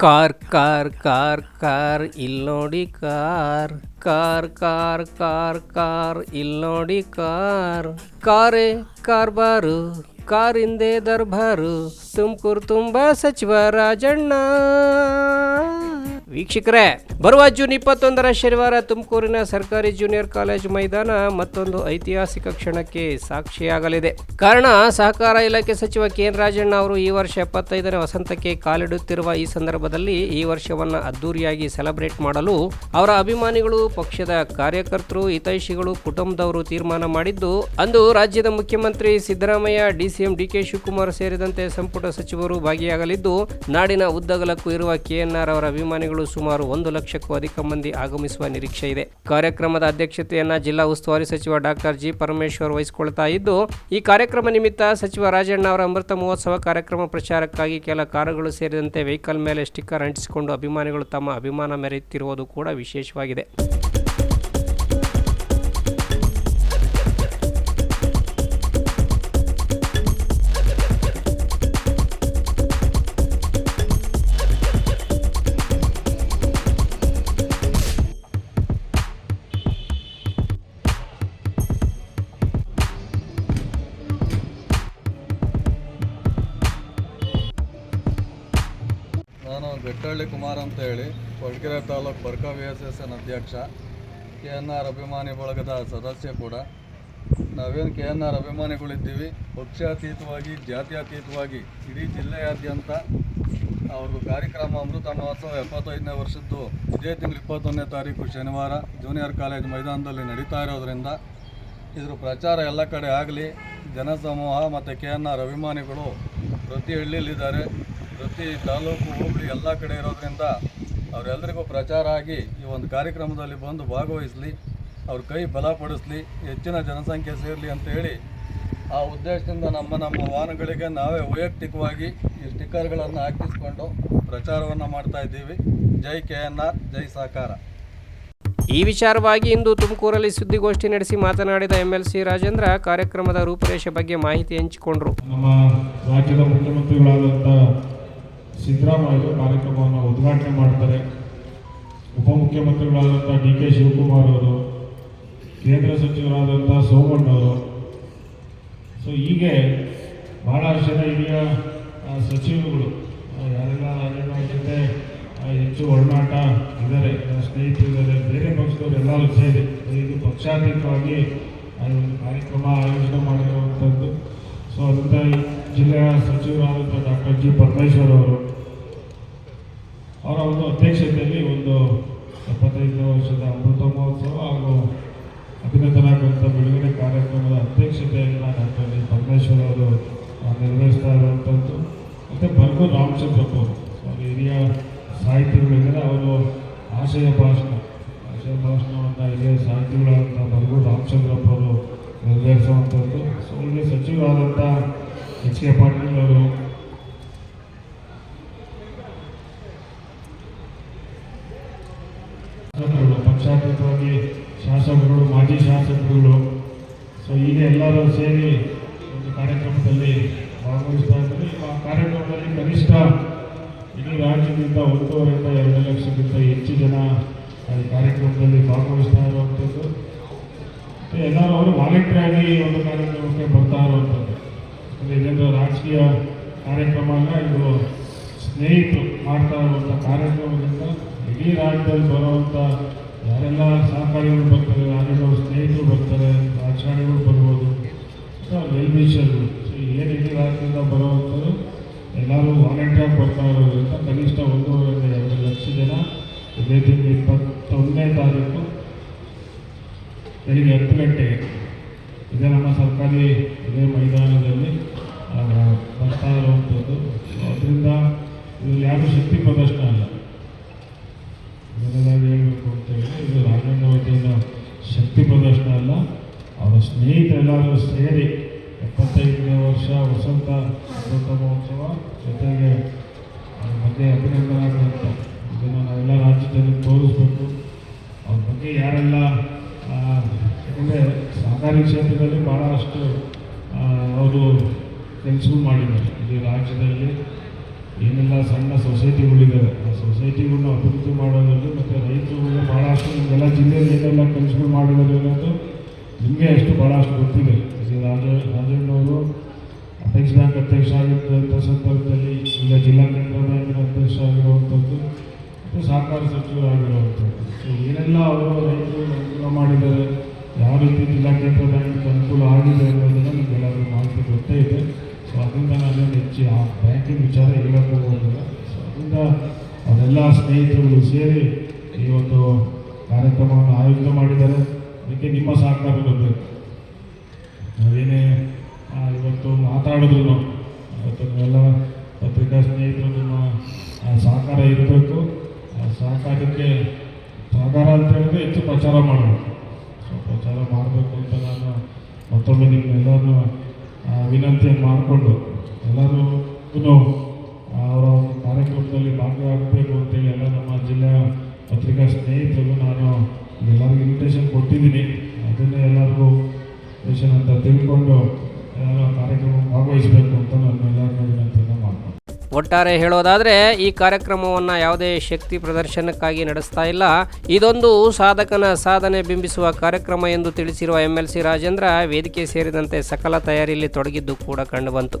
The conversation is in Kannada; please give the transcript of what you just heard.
Car car car car car car car car car car ಇಲ್ಲಿ ಕಾರ್. ಕಾರೇ, ಕಾರ್ಬಾರು, ಕಾರಿಂದೆ ದರ್ಬಾರು, ತುಮಕೂರು ತುಂಬ ಸಚಿವ ರಾಜಣ್ಣ. ವೀಕ್ಷಕರೇ, ಬರುವ ಜೂನ್ ಇಪ್ಪತ್ತೊಂದರ ಶನಿವಾರ ತುಮಕೂರಿನ ಸರ್ಕಾರಿ ಜೂನಿಯರ್ ಕಾಲೇಜು ಮೈದಾನ ಮತ್ತೊಂದು ಐತಿಹಾಸಿಕ ಕ್ಷಣಕ್ಕೆ ಸಾಕ್ಷಿಯಾಗಲಿದೆ. ಕಾರಣ, ಸಹಕಾರ ಇಲಾಖೆ ಸಚಿವ ಕೆ. ಎನ್. ರಾಜಣ್ಣ ಅವರು ಈ ವರ್ಷ ಎಪ್ಪತ್ತೈದನೇ ವಸಂತಕ್ಕೆ ಕಾಲಿಡುತ್ತಿರುವ ಈ ಸಂದರ್ಭದಲ್ಲಿ ಈ ವರ್ಷವನ್ನ ಅದ್ದೂರಿಯಾಗಿ ಸೆಲೆಬ್ರೇಟ್ ಮಾಡಲು ಅವರ ಅಭಿಮಾನಿಗಳು, ಪಕ್ಷದ ಕಾರ್ಯಕರ್ತರು, ಹಿತೈಷಿಗಳು, ಕುಟುಂಬದವರು ತೀರ್ಮಾನ ಮಾಡಿದ್ದು, ಅಂದು ರಾಜ್ಯದ ಮುಖ್ಯಮಂತ್ರಿ ಸಿದ್ದರಾಮಯ್ಯ ಡಿಸಿಎಂ ಡಿಕೆ ಶಿವಕುಮಾರ್ ಸೇರಿದಂತೆ ಸಂಪುಟ ಸಚಿವರು ಭಾಗಿಯಾಗಲಿದ್ದು, ನಾಡಿನ ಉದ್ದಗಲಕ್ಕೂ ಇರುವ ಕೆಎನ್ಆರ್ ಅವರ ಅಭಿಮಾನಿಗಳು ಸುಮಾರು ಒಂದು ಲಕ್ಷಕ್ಕೂ ಅಧಿಕ ಮಂದಿ ಆಗಮಿಸುವ ನಿರೀಕ್ಷೆ ಇದೆ. ಕಾರ್ಯಕ್ರಮದ ಅಧ್ಯಕ್ಷತೆಯನ್ನ ಜಿಲ್ಲಾ ಉಸ್ತುವಾರಿ ಸಚಿವ ಡಾಕ್ಟರ್ ಜಿ ಪರಮೇಶ್ವರ್ ವಹಿಸಿಕೊಳ್ತಾ ಇದ್ದು, ಈ ಕಾರ್ಯಕ್ರಮ ನಿಮಿತ್ತ ಸಚಿವ ರಾಜಣ್ಣ ಅವರ ಅಮೃತ ಮಹೋತ್ಸವ ಕಾರ್ಯಕ್ರಮ ಪ್ರಚಾರಕ್ಕಾಗಿ ಕೆಲ ಕಾರುಗಳು ಸೇರಿದಂತೆ ವೆಹಿಕಲ್ ಮೇಲೆ ಸ್ಟಿಕ್ಕರ್ ಅಂಟಿಸಿಕೊಂಡು ಅಭಿಮಾನಿಗಳು ತಮ್ಮ ಅಭಿಮಾನ ಮೆರೆಯುತ್ತಿರುವುದು ಕೂಡ ವಿಶೇಷವಾಗಿದೆ. ನಾನು ಕುಮಾರ್ ಅಂತ ಹೇಳಿ ಕೊರಟಗೆರೆ ತಾಲೂಕು ಬರ್ಕ ವಿ ಎಸ್ ಎಸ್ ಎನ್ ಅಧ್ಯಕ್ಷ, ಕೆ ಎನ್ ಆರ್ ಅಭಿಮಾನಿ ಬಳಗದ ಸದಸ್ಯ ಕೂಡ. ನಾವೇನು ಕೆ ಎನ್ ಆರ್ ಅಭಿಮಾನಿಗಳಿದ್ದೀವಿ, ಪಕ್ಷಾತೀತವಾಗಿ, ಜಾತ್ಯಾತೀತವಾಗಿ, ಇಡೀ ಜಿಲ್ಲೆಯಾದ್ಯಂತ ಅವ್ರದ್ದು ಕಾರ್ಯಕ್ರಮ ಅಮೃತ ಮಹೋತ್ಸವ ಎಪ್ಪತ್ತೈದನೇ ವರ್ಷದ್ದು ಇದೇ ತಿಂಗಳು ಇಪ್ಪತ್ತೊಂದನೇ ತಾರೀಕು ಶನಿವಾರ ಜೂನಿಯರ್ ಕಾಲೇಜ್ ಮೈದಾನದಲ್ಲಿ ನಡೀತಾ ಇರೋದರಿಂದ ಇದ್ರ ಪ್ರಚಾರ ಎಲ್ಲ ಕಡೆ ಆಗಲಿ, ಜನಸಮೂಹ ಮತ್ತು ಕೆ ಎನ್ ಆರ್ ಅಭಿಮಾನಿಗಳು ಪ್ರತಿ ಹಳ್ಳಿಯಲ್ಲಿದ್ದಾರೆ. ಪ್ರತಿ ತಾಲೂಕು ಹೋಬಳಿ ಎಲ್ಲ ಕಡೆ ಇರೋದರಿಂದ ಅವರೆಲ್ಲರಿಗೂ ಪ್ರಚಾರ ಆಗಿ ಈ ಒಂದು ಕಾರ್ಯಕ್ರಮದಲ್ಲಿ ಬಂದು ಭಾಗವಹಿಸಲಿ ಅವ್ರ ಕೈ ಬಲಪಡಿಸಲಿ ಹೆಚ್ಚಿನ ಜನಸಂಖ್ಯೆ ಸೇರಲಿ ಅಂತ ಹೇಳಿ ಆ ಉದ್ದೇಶದಿಂದ ನಮ್ಮ ನಮ್ಮ ವಾಹನಗಳಿಗೆ ನಾವೇ ವೈಯಕ್ತಿಕವಾಗಿ ಈ ಸ್ಟಿಕ್ಕರ್ಗಳನ್ನು ಹಾಕಿಸ್ಕೊಂಡು ಪ್ರಚಾರವನ್ನು ಮಾಡ್ತಾ ಇದ್ದೀವಿ. ಜೈ ಕೆ ಎನ್ ಆರ್ ಜೈ ಸಹಕಾರ ಈ ವಿಚಾರವಾಗಿ ಇಂದು ತುಮಕೂರಲ್ಲಿ ಸುದ್ದಿಗೋಷ್ಠಿ ನಡೆಸಿ ಮಾತನಾಡಿದ ಎಂಎಲ್ಸಿ ರಾಜೇಂದ್ರ ಕಾರ್ಯಕ್ರಮದ ರೂಪರೇಷೆ ಬಗ್ಗೆ ಮಾಹಿತಿ ಹಂಚಿಕೊಂಡರು. ನಮ್ಮ ರಾಜ್ಯದ ಮುಖ್ಯಮಂತ್ರಿಗಳಾದಂಥ ಸಿದ್ದರಾಮಯ್ಯ ಕಾರ್ಯಕ್ರಮವನ್ನು ಉದ್ಘಾಟನೆ ಮಾಡ್ತಾರೆ. ಉಪಮುಖ್ಯಮಂತ್ರಿಗಳಾದಂಥ ಡಿ ಕೆ ಶಿವಕುಮಾರ್ ಅವರು, ಕೇಂದ್ರ ಸಚಿವರಾದಂಥ ಸೋಮಣ್ಣವರು ಸೊ ಹೀಗೆ ಬಹಳಷ್ಟು ಜನ ಹಿರಿಯ ಸಚಿವರುಗಳು ಯಾರೆಲ್ಲ ರಾಜಣ್ಣ ಜೊತೆ ಹೆಚ್ಚು ಒಡನಾಟ ಇದ್ದಾರೆ ಸ್ನೇಹಿತರಿದ್ದಾರೆ, ಬೇರೆ ಪಕ್ಷದವರು ಎಲ್ಲರೂ ಸೇರಿ ಇದು. ಪಕ್ಷಾತೀತವಾಗಿ ಕಾರ್ಯಕ್ರಮ ಆಯೋಜನೆ ಮಾಡಿರುವಂಥದ್ದು. ಸೊ ಅದರಿಂದ ಜಿಲ್ಲೆಯ ಸಚಿವರಾದಂಥ ಡಾಕ್ಟರ್ ಜಿ ಪರಮೇಶ್ವರ್ ಅವರು, ಅವರ ಒಂದು ಅಧ್ಯಕ್ಷತೆಯಲ್ಲಿ ಒಂದು ಎಪ್ಪತ್ತೈದನೇ ವರ್ಷದ ಅಮೃತ ಮಹೋತ್ಸವ ಹಾಗೂ ಅಭಿನಂದನಾ ಗ್ರಂಥ ಬಿಡುಗಡೆ ಕಾರ್ಯಕ್ರಮದ ಅಧ್ಯಕ್ಷತೆಯನ್ನು ಡಾಕ್ಟರ್ ಜಿ ಪರಮೇಶ್ವರ್ ಅವರು ನಿರ್ವಹಿಸ್ತಾ ಇರುವಂಥದ್ದು ಮತ್ತು ಬರ್ಗು ರಾಮಚಂದ್ರಪ್ಪ ಅವರು ಹಿರಿಯ ಸಾಹಿತಿಗಳಿದ್ದಾರೆ ಅವರು ಆಶಯ ಭಾಷಣ, ಆಶಯ ಭಾಷಣವನ್ನು ಹಿರಿಯ ಸಾಹಿತಿಗಳಾದಂಥ ಬರ್ಗು ರಾಮಚಂದ್ರಪ್ಪ ಅವರು ನೆರವೇರಿಸುವಂಥದ್ದು ಸೊ, ಇಲ್ಲಿ ಸಚಿವರಾದಂಥ ಎಚ್ ಕೆ ಪಾಟೀಲ್ ಅವರು ಪಕ್ಷಾತೀತವಾಗಿ ಶಾಸಕರು ಮಾಜಿ ಶಾಸಕರುಗಳು. ಸೊ ಈಗ ಎಲ್ಲರೂ ಸೇರಿ ಒಂದು ಕಾರ್ಯಕ್ರಮದಲ್ಲಿ ಭಾಗವಹಿಸ್ತಾ ಇದ್ದಾರೆ. ಆ ಕಾರ್ಯಕ್ರಮದಲ್ಲಿ ಕನಿಷ್ಠ ಇಡೀ ರಾಜ್ಯದಿಂದ ಒಂದೂವರೆಯಿಂದ ಎರಡು ಲಕ್ಷಕ್ಕಿಂತ ಹೆಚ್ಚು ಜನ ಈ ಕಾರ್ಯಕ್ರಮದಲ್ಲಿ ಭಾಗವಹಿಸ್ತಾ ಇರುವಂಥದ್ದು. ಎಲ್ಲರೂ ಅವರು ವಾಲಂಟಿಯರ್ ಆಗಿ ಒಂದು ಕಾರ್ಯಕ್ರಮಕ್ಕೆ ಬರ್ತಾ ಇರುವಂಥದ್ದು. ಇದೇನು ರಾಜಕೀಯ ಕಾರ್ಯಕ್ರಮ ಅಲ್ಲ ಇದು ಸ್ನೇಹಿತರು ಮಾಡ್ತಾ ಇರುವಂಥ ಕಾರ್ಯಕ್ರಮದಿಂದ ಇಡೀ ರಾಜ್ಯದಲ್ಲಿ ಬರುವಂಥ ಯಾರೆಲ್ಲ ಸಹಕಾರಿಗಳು ಬರ್ತಾರೆ, ಯಾರೆಲ್ಲ ಸ್ನೇಹಿತರು ಬರ್ತಾರೆ ರಾಜಕಾರಣಿಗಳು ಬರ್ಬೋದು ವೆಲ್ ವಿಷರ್ಗಳು ಸೊ ಏನು ಇಡೀ ರಾಜ್ಯದಿಂದ ಬರುವಂಥದ್ದು ಎಲ್ಲರೂ ವಾಲಂಟಿಯರ್ ಬರ್ತಾ ಇರೋದ್ರಿಂದ ಕನಿಷ್ಠ ಒಂದೂವರೆ ಎರಡು ಲಕ್ಷ ಜನ ಇದೇ ತಿಂಗಳು ಇಪ್ಪತ್ತೊಂದನೇ ತಾರೀಕು ಬೆಳಿಗ್ಗೆ ಹತ್ತು ಗಂಟೆಗೆ. ಇದೇ ನಮ್ಮ ಸರ್ಕಾರಿ ಇದೇ ಮೈದಾನದಲ್ಲಿ ಸೊ ಇದರಲ್ಲಿ ಯಾರು ಶಕ್ತಿ ಪ್ರದರ್ಶನ ಅಲ್ಲ. ಮೊದಲಾಗಿ ಹೇಳಬೇಕು ಅಂತ ಹೇಳಿ ಇದು ರಾಜಣ್ಣ ವತಿಯಿಂದ ಶಕ್ತಿ ಪ್ರದರ್ಶನ ಅಲ್ಲ. ಅವರ ಸ್ನೇಹಿತರೆಲ್ಲರೂ ಸೇರಿ ಎಪ್ಪತ್ತೈದನೇ ವರ್ಷ ವಸಂತ ವಸಂತ ಮಹೋತ್ಸವ ಜೊತೆಗೆ ಅವ್ರ ಬಗ್ಗೆ ಅಭಿನಂದನೆ ಗ್ರಂಥ ಇದನ್ನು ನಾವೆಲ್ಲ ರಾಜ್ಯದಲ್ಲಿ ತೋರಿಸ್ಬೇಕು. ಅವ್ರ ಬಗ್ಗೆ ಯಾರೆಲ್ಲ ಅಂದರೆ ಸಹಕಾರಿ ಕ್ಷೇತ್ರದಲ್ಲಿ ಭಾಳಷ್ಟು ಅವರು ಕೆಲಸ ಮಾಡಿದ್ದಾರೆ. ಇಡೀ ರಾಜ್ಯದಲ್ಲಿ ಏನೆಲ್ಲ ಸಣ್ಣ ಸೊಸೈಟಿಗಳಿದ್ದಾವೆ ಆ ಸೊಸೈಟಿಗಳನ್ನ ಅಭಿವೃದ್ಧಿ ಮಾಡೋದ್ರಲ್ಲಿ ಮತ್ತು ರೈತರು ಭಾಳಷ್ಟು ನಿಮಗೆಲ್ಲ ಜಿಲ್ಲೆಯಲ್ಲಿ ಏನೆಲ್ಲ ಕೆಲಸಗಳು ಅನ್ನೋದು ನಿಮಗೆ ಅಷ್ಟು ಭಾಳಷ್ಟು ಗೊತ್ತಿದೆ. ರಾಜಣ್ಣವರು ಅಪೆಕ್ಸ್ ಬ್ಯಾಂಕ್ ಅಧ್ಯಕ್ಷ ಆಗಿರ್ತಕ್ಕಂಥ ಸಂದರ್ಭದಲ್ಲಿ ಈಗ ಜಿಲ್ಲಾ ಕೇಂದ್ರ ಬ್ಯಾಂಕಿನ ಅಧ್ಯಕ್ಷ ಆಗಿರುವಂಥದ್ದು, ಮತ್ತು ಸಹಕಾರ ಸಚಿವರಾಗಿರುವಂಥದ್ದು. ಸೊ, ಏನೆಲ್ಲ ಅವರು ರೈತರು ಅನುಕೂಲ ಮಾಡಿದ್ದಾರೆ ಯಾವ ರೀತಿ ಜಿಲ್ಲಾ ಕೇಂದ್ರ ಬ್ಯಾಂಕ್ ಅನುಕೂಲ ಆಗಿದೆ ಅನ್ನೋದನ್ನು ನಿಮಗೆಲ್ಲರಿಗೂ ಮಾಹಿತಿ ಗೊತ್ತೇ ಇದೆ ಸೊ ಅದರಿಂದ ನಾನು ಹೆಚ್ಚು ಆ ಬ್ಯಾಂಕಿನ ವಿಚಾರ ಹೇಳಕ್ಕೆ ಹೋಗೋದಿಲ್ಲ ಸೊ ಅದರಿಂದ ಅವರೆಲ್ಲ ಸ್ನೇಹಿತರುಗಳು ಸೇರಿ ಈ ಒಂದು ಕಾರ್ಯಕ್ರಮವನ್ನು ಆಯೋಜನೆ ಮಾಡಿದ್ದಾರೆ. ಅದಕ್ಕೆ ನಿಮ್ಮ ಸಹಕಾರ ಬೇಕು. ನಾವೇನೇ ಆ, ಇವತ್ತು ಮಾತಾಡಿದ್ರು ಇವತ್ತು ಎಲ್ಲ ಪತ್ರಿಕಾ ಸ್ನೇಹಿತರು ನಿಮ್ಮ ಸಹಕಾರ ಇರಬೇಕು. ಸಹಕಾರಕ್ಕೆ ಸಹಕಾರ ಅಂತ ಹೇಳಿದ್ರೆ ಹೆಚ್ಚು ಪ್ರಚಾರ ಮಾಡಬೇಕು ಪ್ರಚಾರ ಮಾಡಬೇಕು ಅಂತ ನಾನು ಮತ್ತೊಮ್ಮೆ ನಿಮ್ಮೆಲ್ಲರನ್ನು ವಿನಂತಿಯನ್ನು ಮಾಡಿಕೊಂಡು ಎಲ್ಲರೂ ಅವರ ಕಾರ್ಯಕ್ರಮದಲ್ಲಿ ಭಾಗವಹಿಸಬೇಕು ತಿಳ್ಕೊಂಡು ಒಟ್ಟಾರೆ ಹೇಳೋದಾದ್ರೆ, ಈ ಕಾರ್ಯಕ್ರಮವನ್ನು ಯಾವುದೇ ಶಕ್ತಿ ಪ್ರದರ್ಶನಕ್ಕಾಗಿ ನಡೆಸ್ತಾ ಇಲ್ಲ. ಇದೊಂದು ಸಾಧಕನ ಸಾಧನೆ ಬಿಂಬಿಸುವ ಕಾರ್ಯಕ್ರಮ ಎಂದು ತಿಳಿಸಿರುವ ಎಂಎಲ್ಸಿ ರಾಜೇಂದ್ರ, ವೇದಿಕೆ ಸೇರಿದಂತೆ ಸಕಲ ತಯಾರಿಯಲ್ಲಿ ತೊಡಗಿದ್ದು ಕೂಡ ಕಂಡುಬಂತು